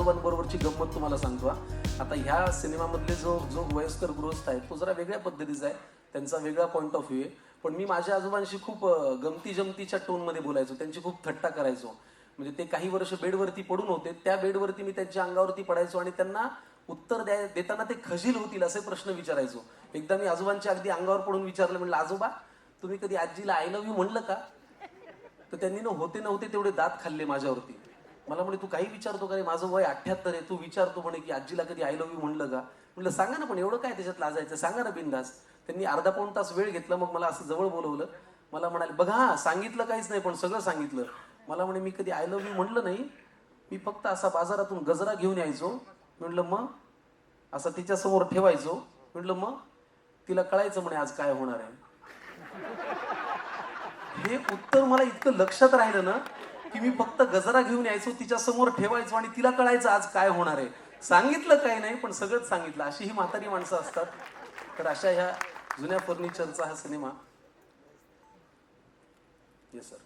आजोबांबरोबरची गंमत तुम्हाला सांगतो आता ह्या सिनेमामधले जो जो वयस्कर गृहस्थ आहे तो जरा वेगळ्या पद्धतीचा आहे. त्यांचा वेगळा पॉईंट ऑफ व्ह्यू आहे. पण मी माझ्या आजोबांशी खूप गमती जमतीच्या टोनमध्ये बोलायचो. त्यांची खूप थट्टा करायचो. म्हणजे ते काही वर्ष बेडवरती पडून होते. त्या बेडवरती मी त्यांच्या अंगावरती पडायचो आणि त्यांना उत्तर द्याय देताना ते खजील होतील असे प्रश्न विचारायचो. एकदा मी आजोबांच्या अगदी अंगावर पडून विचारलं म्हणलं आजोबा तुम्ही कधी आजीला आय लव्ह यू म्हणलं का? तर त्यांनी ना होते नव्हते तेवढे दात खाल्ले माझ्यावरती. मला म्हणे तू काही विचारतो का रे? माझं वय अठ्याहत्तर आहे. तू विचारतो म्हणे की आजीला कधी आय लव्ह यू म्हणलं का? म्हटलं सांगा ना पण एवढं काय त्याच्यात लाजायचं? सांगा ना बिंदास. त्यांनी अर्धा पाऊण तास वेळ घेतला मग मला असं जवळ बोलवलं. मला म्हणाले बघा हा सांगितलं काहीच नाही पण सगळं सांगितलं. मला म्हणे मी कधी आय लव्ह यू म्हणलं नाही. मी फक्त असा बाजारातून गजरा घेऊन यायचो. म्हटलं मग? असं तिच्यासमोर ठेवायचो. म्हटलं मग? तिला कळायचं म्हणे आज काय होणार आहे. हे उत्तर मला इतकं लक्षात राहिलं ना की मी फक्त गजरा घेऊन यायचो तिच्या समोर ठेवायचो आणि तिला कळायचं आज काय होणार आहे. सांगितलं काही नाही पण सगळंच सांगितलं. अशी ही म्हातारी माणसं असतात. तर अशा ह्या जुन्या फर्निचरचा हा सिनेमा. येस सर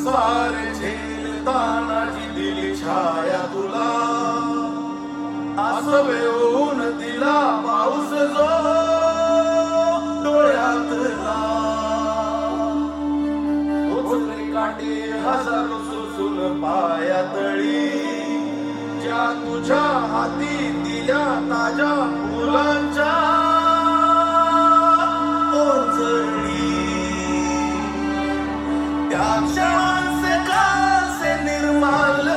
संसार झेलतानाची दिली छाया तुला आसवे ऊन दिला पाऊस जो डोळ्यातला उचले काटे हजारो सुसून पायातळी ज्या तुझ्या हाती दिल्या ताज्या फुलांच्या ओंजळी त्या क्षणांचे Allah.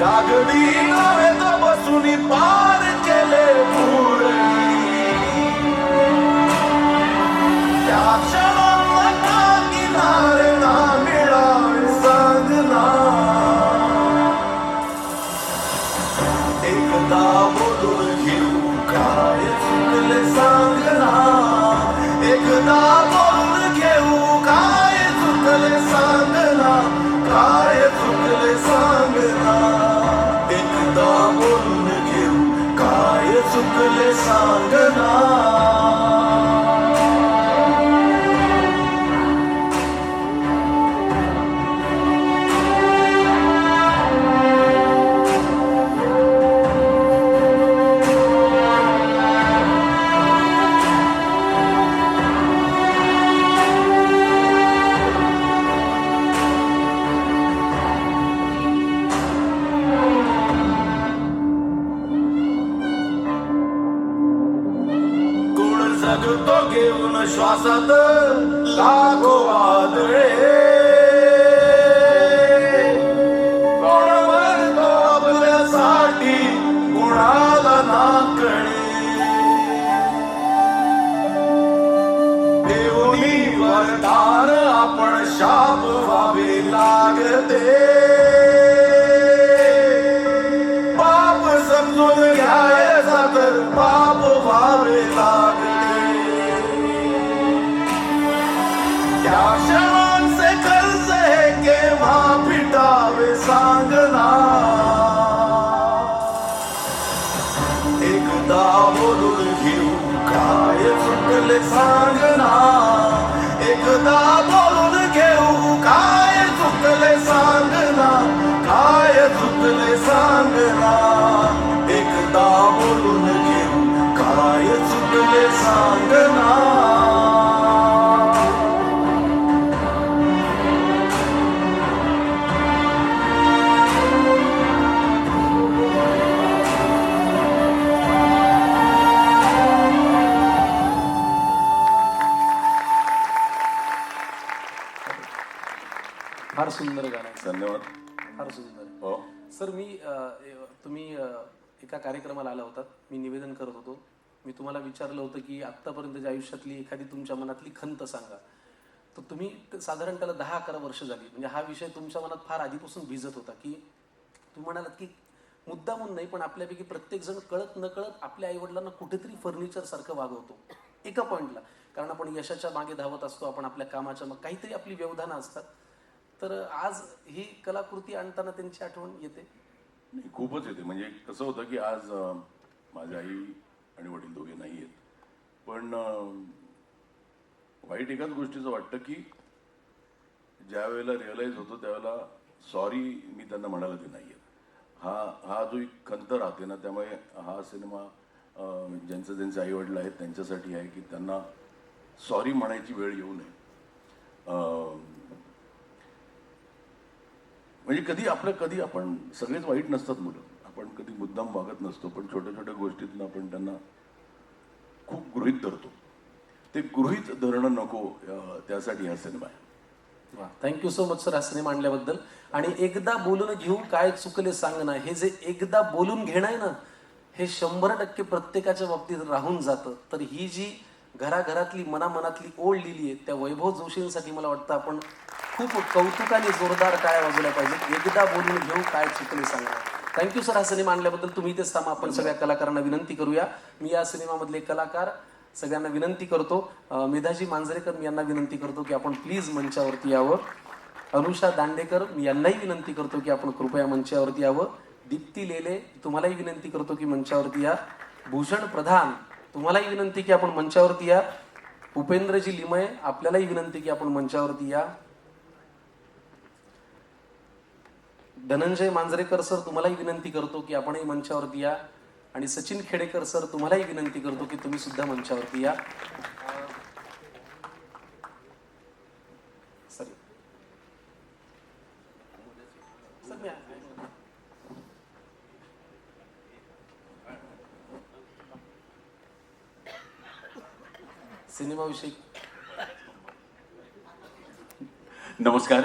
कागदी नावेत बसून पार केले पूर. त्या क्षणाला किनारे ना मिळावे सांगना. एकदा बोलून घेऊ काय चुकले सांगना. एकदा बोलून घेऊ काय चुकले सांगना. काय काय चुकले जागृते। पाप समझो घाय सतर पाप क्या शरण से कर सहे के वहाँ सांगना। एकदा बोलून घेऊ काय सुटले सांगना। फार सुंदर गाणं आहे. धन्यवाद. फार सुंदर आहे. हो. सर मी अ, ए- तुम्ही अ, एका कार्यक्रमाला आला होतात. मी निवेदन करत होतो. मी तुम्हाला विचारलं होतं की आत्तापर्यंतच्या आयुष्यातली एखादी तुमच्या मनातली खंत सांगा. तर तुम्ही ते साधारण त्याला दहा अकरा वर्ष झाली. म्हणजे हा विषय तुमच्या मनात फार आधीपासून भिजत होता की तुम्ही म्हणालात की मुद्दामून नाही पण आपल्यापैकी प्रत्येक जण कळत न कळत आपल्या आईवडिलांना कुठेतरी फर्निचर सारखं वागवतो. एका पॉईंटला कारण आपण यशाच्या मागे धावत असतो आपण आपल्या कामाच्या मग काहीतरी आपली व्यवधानं असतात. तर आज ही कलाकृती आणताना त्यांची आठवण येते? नाही खूपच येते. म्हणजे कसं होतं की आज माझी आई आणि वडील दोघे नाही आहेत. पण वाईट एकाच गोष्टीचं वाटतं की ज्या वेळेला रिअलाईज होतो त्यावेळेला सॉरी मी त्यांना म्हणायला ते नाही आहेत. हा हा जो एक खंत राहते ना त्यामुळे हा सिनेमा अं, ज्यांचं ज्यांचे आई वडील आहेत त्यांच्यासाठी आहे की त्यांना सॉरी म्हणायची वेळ येऊ नये. म्हणजे कधी आपलं कधी आपण सगळेच वाईट नसतात मुलं. आपण कधी मुद्दाम वागत नसतो पण छोट्या छोट्या गोष्टीतनं आपण त्यांना खूप गृहित धरतो. ते गृहित धरणं नको त्यासाठी हा सिनेमा आहे. Thank you so much sir हा सिनेमा आणल्याबद्दल. आणि एकदा बोलून घेऊ काय चुकले सांग ना हे जे एकदा बोलून घेणं आहे ना हे शंभर टक्के प्रत्येकाच्या बाबतीत राहून जातं. तर ही जी घराघरातली मनामनातली ओढ लिहिली आहे त्या वैभव जोशींसाठी मला वाटतं आपण खूप कौतुकाने जोरदार टाळ्या वाजवल्या पाहिजेत एकदा बोलून घेऊ काय चुकले सांगा. थँक्यू सर हा सिनेमा आणल्याबद्दल तुम्ही इथेच थांबा. आपण सगळ्या कलाकारांना विनंती करूया. मी या सिनेमामधले कलाकार सगळ्यांना विनंती करतो. मेधाजी मांजरेकर मी यांना विनंती करतो की आपण प्लीज मंचावरती यावं. अनुषा दांडेकर मी यांनाही विनंती करतो की आपण कृपया मंचावरती यावं. दीप्ती लेले तुम्हालाही विनंती करतो की मंचावरती या. भूषण प्रधान तुम्हालाही विनंती की आपण मंचावरती या. उपेंद्रजी लिमये आपल्यालाही विनंती की आपण मंचावरती या. धनंजय मांजरेकर सर तुम्हालाही विनंती करतो की आपणही मंचावरती या. आणि सचिन खेडेकर सर तुम्हालाही विनंती करतो की तुम्ही सुद्धा मंचावरती या. सिनेमाविषयी नमस्कार.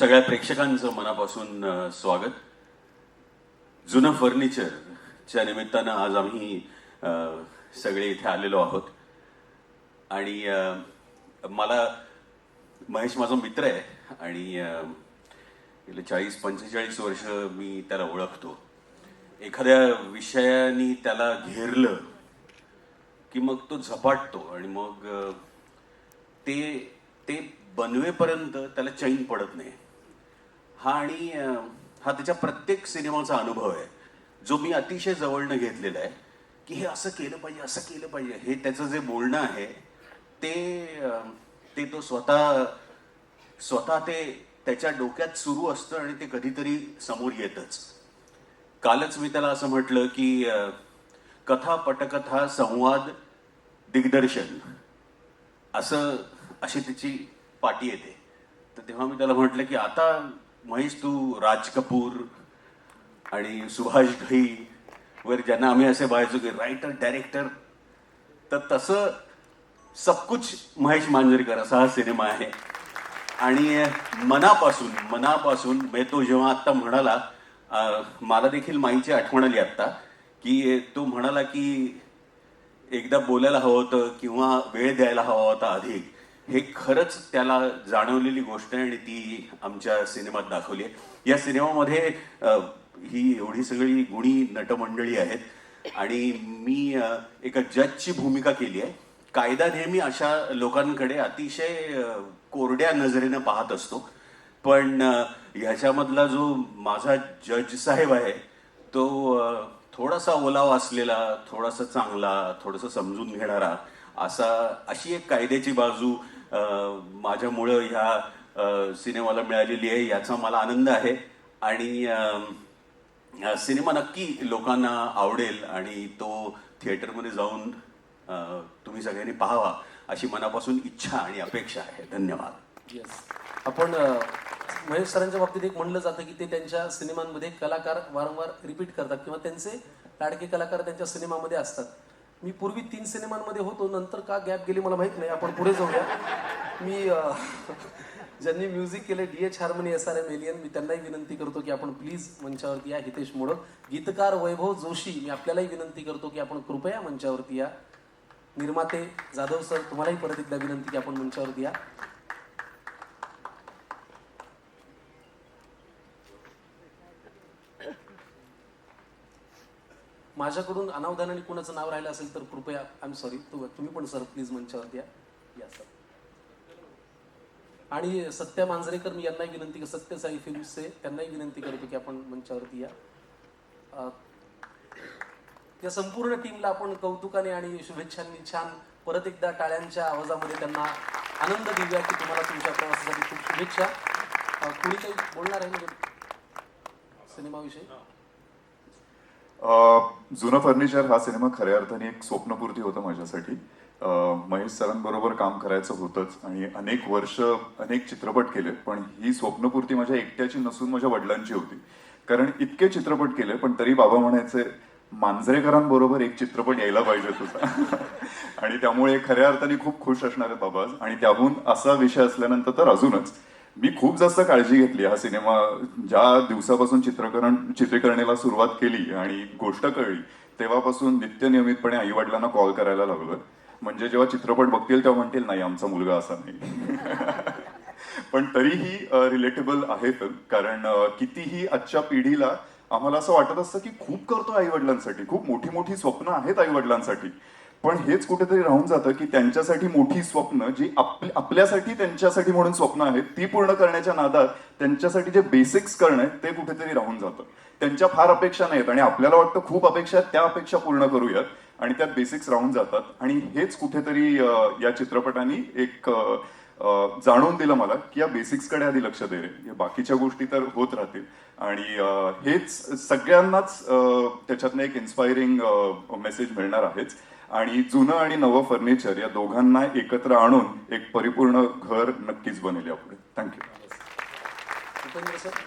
सगळ्या प्रेक्षकांचं मनापासून स्वागत. जुनं फर्निचरच्या निमित्तानं आज आम्ही सगळे इथे आलेलो आहोत. आणि मला महेश माझा मित्र आहे आणि गेले चाळीस पंचेचाळीस वर्ष मी त्याला ओळखतो. एखाद्या विषयाने त्याला घेरलं की मग तो झपाटतो आणि मग ते ते बनवेपर्यंत त्याला चैन पडत नाही. हा आणि हा त्याच्या प्रत्येक सिनेमाचा अनुभव आहे. जो मी अतिशय जवळनं घेतलेला आहे की हे असं केलं पाहिजे असं केलं पाहिजे हे त्याचं जे बोलणं आहे ते ते तो स्वतः स्वतः ते त्याच्या डोक्यात सुरू असतं आणि ते कधीतरी समोर येतच. कालच मी त्याला असं म्हटलं की कथा पटकथा संवाद दिग्दर्शन असं अशी तिची पाठी येते. तर तेव्हा मी त्याला म्हटलं की आता महेश तू राज कपूर आणि सुभाष घई वर ज्यांना आम्ही असे पाहायचो की रायटर डायरेक्टर तर तसं सबकुच महेश मांजरेकर असा हा सिनेमा आहे. आणि मनापासून मनापासून म्हणजे तो जेव्हा आत्ता म्हणाला मला देखील माईची आठवण आली आत्ता की तो म्हणाला की एकदा बोलायला हवं होतं किंवा वेळ द्यायला हवा होता अधिक हे खरंच त्याला जाणवलेली गोष्ट आहे आणि ती आमच्या सिनेमात दाखवली आहे. या सिनेमामध्ये ही एवढी सगळी गुणी नटमंडळी आहेत आणि मी एका जजची भूमिका केली आहे. कायदा नेहमी अशा लोकांकडे अतिशय कोरड्या नजरेनं पाहत असतो. पण ह्याच्यामधला जो माझा जज साहेब आहे तो थोडासा ओलावा असलेला थोडासा चांगला थोडासा समजून घेणारा असा अशी एक कायद्याची बाजू माझ्यामुळं ह्या सिनेमाला मिळालेली आहे याचा मला आनंद आहे. आणि सिनेमा नक्की लोकांना आवडेल आणि तो थिएटरमध्ये जाऊन तुम्ही सगळ्यांनी पाहावा अशी मनापासून इच्छा आणि अपेक्षा आहे. धन्यवाद. येस आपण महेश सरांच्या बाबतीत एक म्हणलं जातं की ते त्यांच्या सिनेमांमध्ये कलाकार वारंवार रिपीट करतात किंवा त्यांचे लाडके कलाकार त्यांच्या सिनेमामध्ये असतात. मी पूर्वी तीन सिनेमांमध्ये होतो नंतर का गॅप गेली मला माहीत नाही. आपण पुढे जाऊया. मी ज्यांनी म्युझिक केले D H harmony S R M alien मी त्यांनाही विनंती करतो की आपण प्लीज मंचावरती या हितेश मोडक. गीतकार वैभव जोशी मी आपल्यालाही विनंती करतो की आपण कृपया मंचावरती या. निर्माते जाधव सर तुम्हालाही परत एकदा विनंती की आपण मंचावरती या. माझ्याकडून अनावधानाने कुणाचं नाव राहिलं असेल तर कृपया आय एम सॉरी तुम्ही पण सर प्लीज मंचावरती या. या सर आणि सत्या मांजरेकर मी यांनाही विनंती कर सत्य साई फिल्म्सचे त्यांनाही विनंती करतो की आपण मंचावरती या. या संपूर्ण टीमला आपण कौतुकाने आणि शुभेच्छांनी छान परत एकदा टाळ्यांच्या आवाजामध्ये त्यांना आनंद देऊया की तुम्हाला तुमच्या प्रवासासाठी खूप शुभेच्छा. कुणी काही बोलणार आहे म्हणजे सिनेमाविषयी? जुनं फर्निचर हा सिनेमा खऱ्या अर्थाने एक स्वप्नपूर्ती होतं माझ्यासाठी. महेश सरांबरोबर काम करायचं होतंच आणि अनेक वर्ष अनेक चित्रपट केले पण ही स्वप्नपूर्ती माझ्या एकट्याची नसून माझ्या वडिलांची होती. कारण इतके चित्रपट केले पण तरी बाबा म्हणायचे मांजरेकरांबरोबर एक चित्रपट यायला पाहिजे तुझा. आणि त्यामुळे खऱ्या अर्थाने खूप खुश असणार आहेत बाबा आणि त्याहून असा विषय असल्यानंतर तर अजूनच. मी खूप जास्त काळजी घेतली हा सिनेमा. ज्या दिवसापासून चित्रकरण चित्रीकरणेला सुरुवात केली आणि गोष्ट कळली तेव्हापासून नित्य नियमितपणे आई वडिलांना कॉल करायला लागलो. म्हणजे जेव्हा चित्रपट बघतील तेव्हा म्हणतील नाही आमचा मुलगा असा नाही. पण तरीही रिलेटेबल आहेत. कारण कितीही आजच्या पिढीला आम्हाला असं वाटत असतं की खूप करतो आई वडिलांसाठी खूप मोठी मोठी स्वप्न आहेत आई वडिलांसाठी पण हेच कुठेतरी राहून जातं की त्यांच्यासाठी मोठी स्वप्न जी आपल्यासाठी त्यांच्यासाठी म्हणून स्वप्न आहेत ती पूर्ण करण्याच्या नादात त्यांच्यासाठी जे बेसिक्स करणं आहे ते कुठेतरी राहून जातं. त्यांच्या फार अपेक्षा नाहीत आणि आपल्याला वाटतं खूप अपेक्षा आहेत त्या अपेक्षा पूर्ण करूयात आणि त्यात बेसिक्स राहून जातात. आणि हेच कुठेतरी या चित्रपटाने एक जाणून दिलं मला की या बेसिक्सकडे आधी लक्ष दे रे. या बाकीच्या गोष्टी तर होत राहतील. आणि हेच सगळ्यांनाच त्याच्यातनं एक इन्स्पायरिंग मेसेज मिळणार आहेच. आणि जुनं आणि नवं फर्निचर या दोघांना एकत्र आणून एक परिपूर्ण घर नक्कीच बनेल यापुढे. Thank you Upendra sir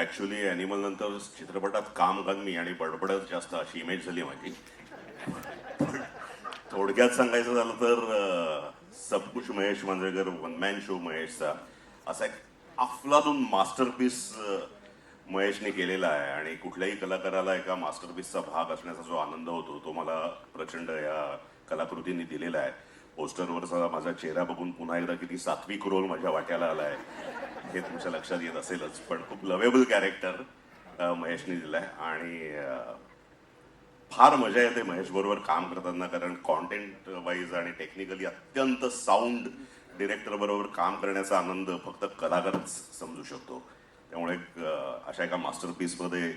actually animal नंतर चित्रपटात काम कमी आणि बडबडत जास्त अशी इमेज झाली माझी. थोडक्यात सांगायचं झालं तर सबकुश Mahesh Manjrekar one man show महेशचा असा एक अफलातून मास्टरपीस महेशने केलेला आहे आणि कुठल्याही कलाकाराला एका मास्टरपीसचा भाग असण्याचा जो आनंद होतो तो मला प्रचंड या कलाकृतींनी दिलेला आहे. पोस्टरवरचा माझा चेहरा बघून पुन्हा एकदा किती सात्विक रोल माझ्या वाट्याला आला आहे हे तुमच्या लक्षात येत असेलच. पण खूप लवेबल कॅरेक्टर महेशने दिला आहे आणि फार मजा येते महेश बरोबर काम करताना कारण कॉन्टेंट वाईज आणि टेक्निकली अत्यंत साऊंड डिरेक्टर बरोबर काम करण्याचा आनंद फक्त कलाकारच समजू शकतो. त्यामुळे एक, अशा एका मास्टरपीसमध्ये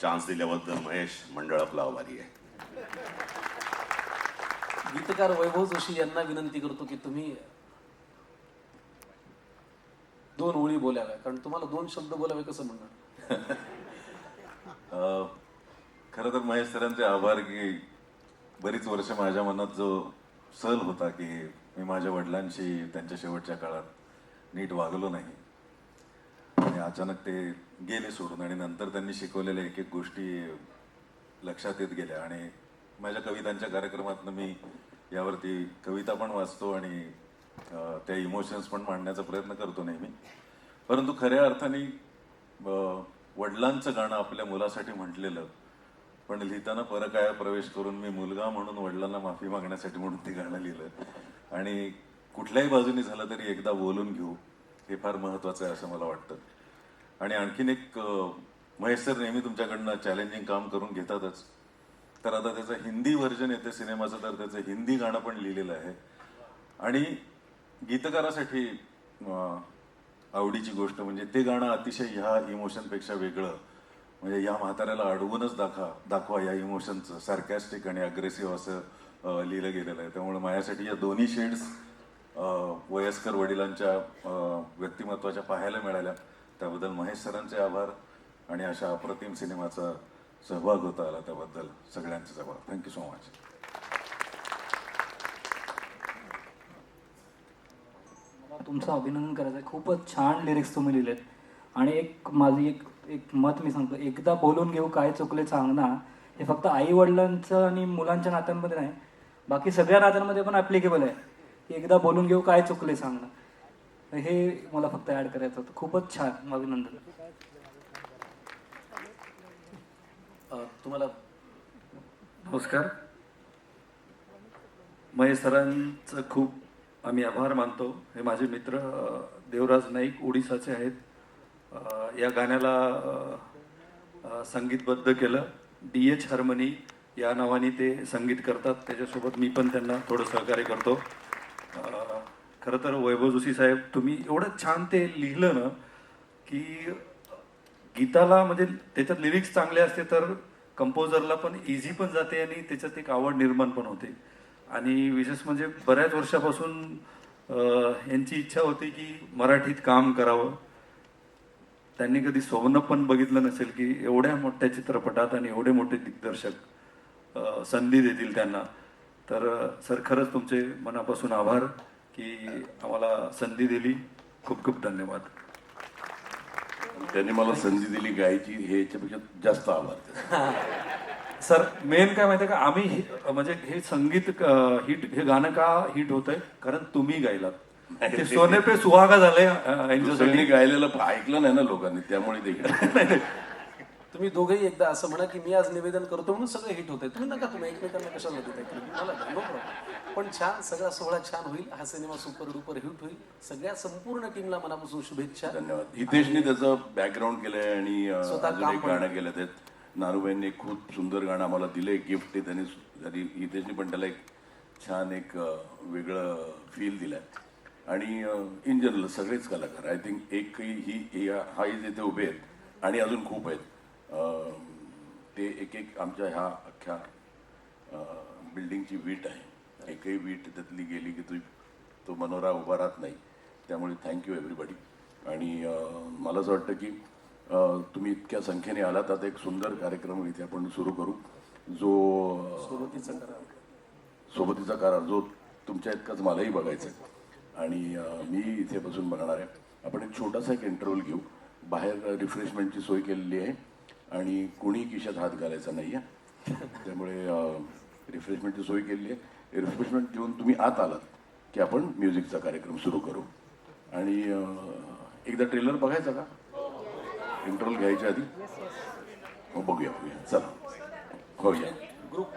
चान्स दिल्याबद्दल महेश मंडळ आपला आभारी आहे. गीतकार वैभव जोशी यांना विनंती करतो की तुम्ही दोन ओळी बोलाव्या. कारण तुम्हाला दोन शब्द बोलावे कसं म्हणणार? अ, खरं तर महेश सरांचे आभार की बरीच वर्ष माझ्या मनात जो सल होता की मी माझ्या वडिलांशी त्यांच्या शेवटच्या काळात नीट वागलो नाही. आणि अचानक ते गेले सोडून आणि नंतर त्यांनी शिकवलेल्या एक एक गोष्टी लक्षात येत गेल्या. आणि माझ्या कवितांच्या कार्यक्रमातनं मी यावरती कविता पण वाचतो आणि त्या इमोशन्स पण मांडण्याचा प्रयत्न करतो नेहमी. परंतु खऱ्या अर्थाने वडिलांचं गाणं आपल्या मुलासाठी म्हटलेलं पण लिहिताना परकाया प्रवेश करून मी मुलगा म्हणून वडिलांना माफी मागण्यासाठी म्हणून ते गाणं लिहिलं. आणि कुठल्याही बाजूनी झालं तरी एकदा बोलून घेऊ हे फार महत्वाचं आहे असं मला वाटतं. आणि आणखीन एक अ, महेश सर नेहमी तुमच्याकडनं चॅलेंजिंग काम करून घेतातच. तर आता त्याचं हिंदी व्हर्जन येते सिनेमाचं तर त्याचं हिंदी गाणं पण लिहिलेलं आहे. आणि गीतकारासाठी आवडीची गोष्ट म्हणजे ते गाणं अतिशय ह्या इमोशनपेक्षा वेगळं. म्हणजे या म्हाताऱ्याला अडवूनच दाखवा दाखवा या इमोशनचं सार्कॅस्टिक आणि अग्रेसिव्ह असं लिहिलं गेलेलं आहे. त्यामुळे माझ्यासाठी या दोन्ही शेड्स वयस्कर वडिलांच्या व्यक्तिमत्वाच्या पाहायला मिळाल्या. त्याबद्दल महेश सरांचे आभार आणि अशा अप्रतिम सिनेमाचा सहभाग होता आला त्याबद्दल सगळ्यांचे आभार थँक्यू सो मच मला तुमचं अभिनंदन करायचं आहे. खूपच छान लिरिक्स तुम्ही लिहिलेत. आणि एक माझी एक एक मत मी सांगतो. एकदा बोलून घेऊ काय चुकले सांगणार हे फक्त आई वडिलांचं आणि मुलांच्या नात्यांमध्ये नाही. बाकी सगळ्या नात्यांमध्ये पण ॲप्लिकेबल आहे. की एकदा बोलून घेऊ काय चुकले सांगणार तर हे मला फक्त ॲड करायचं होतं. खूपच छान. अभिनंदन. तुम्हाला नमस्कार. महेश सरांचं खूप आम्ही आभार मानतो. हे माझे मित्र देवराज नाईक ओडिसाचे आहेत. या गाण्याला संगीतबद्ध केलं. डी एच हार्मनी या नावाने ते संगीत करतात. त्याच्यासोबत मी पण त्यांना थोडं सहकार्य करतो. खरं तर वैभव जोशी साहेब तुम्ही एवढं छान ते लिहिलं ना की गीताला म्हणजे त्याच्यात लिरिक्स चांगले असते तर कंपोजरला पण इझी पण जाते आणि त्याच्यात एक आवड निर्माण पण होते. आणि विशेष म्हणजे बऱ्याच वर्षापासून यांची इच्छा होती की मराठीत काम करावं. त्यांनी कधी स्वप्न पण बघितलं नसेल की एवढ्या मोठ्या चित्रपटात आणि एवढे मोठे दिग्दर्शक संधी देतील त्यांना. तर सर खरंच तुमचे मनापासून आभार. की आम्हाला संधी दिली. खूप खूप धन्यवाद. त्यांनी मला संधी दिली गायची हे याच्यापेक्षा जास्त आभार. सर मेन काय माहितीये का? आम्ही म्हणजे हे संगीत हिट हे गाणं का हिट होतंय? कारण तुम्ही गायलात. ते सोने पे सुहागा झालंय गायलेलं ऐकलं नाही ना लोकांनी त्यामुळे हिट. तुम्ही दोघेही एकदा असं म्हणा की मी आज निवेदन करतो म्हणून सगळं हिट होतंय. तुम्ही नका तुम्ही एकमेकांना कशाला देताय? मला. पण छान सगळा सोहळा छान होईल. हा सिनेमा सुपर डुपर हिट होईल. सगळ्या संपूर्ण टीमला मनापासून शुभेच्छा. धन्यवाद. हितेशनी त्याचं बॅकग्राऊंड केलंय आणि स्वतः एक. गाणं केलं ते नारूबाईंनी एक खूप सुंदर गाणं आम्हाला दिलंय गिफ्ट ते त्यांनी त्यांनी हितेशनी पण त्याला एक छान एक वेगळं फील दिलंय. आणि इन जनरल सगळेच कलाकार आय थिंक एकही ही ही- जिथे उभे आहेत आणि अजून खूप आहेत. ते एक एक आमच्या ह्या अख्ख्या बिल्डिंगची वीट आहे. एकही वीट त्यातली गेली की तू तो मनोरा उभा राहत नाही. त्यामुळे थँक्यू एव्हरीबडी आणि मला असं वाटतं की तुम्ही इतक्या संख्येने आलात. आता एक सुंदर कार्यक्रम इथे आपण सुरू करू. जो सोबतीचं करा सोबतीचा करार जो तुमच्या इतकाच मलाही बघायचा आहे. आणि मी इथे बसून बघणार आहे. आपण एक छोटासा एक इंटरव्ह्यू घेऊ. बाहेर रिफ्रेशमेंटची सोय केलेली आहे. आणि कोणी खिशात हात घालायचा नाही आहे त्यामुळे रिफ्रेशमेंटची सोय केलेली आहे रिफ्रेशमेंट घेऊन तुम्ही आत आलात की आपण म्युझिकचा कार्यक्रम सुरू करू. आणि एकदा ट्रेलर बघायचा का? इंटरव्हल घ्यायच्या आधी? हो बघूया बघूया. चला. हो या. ग्रुप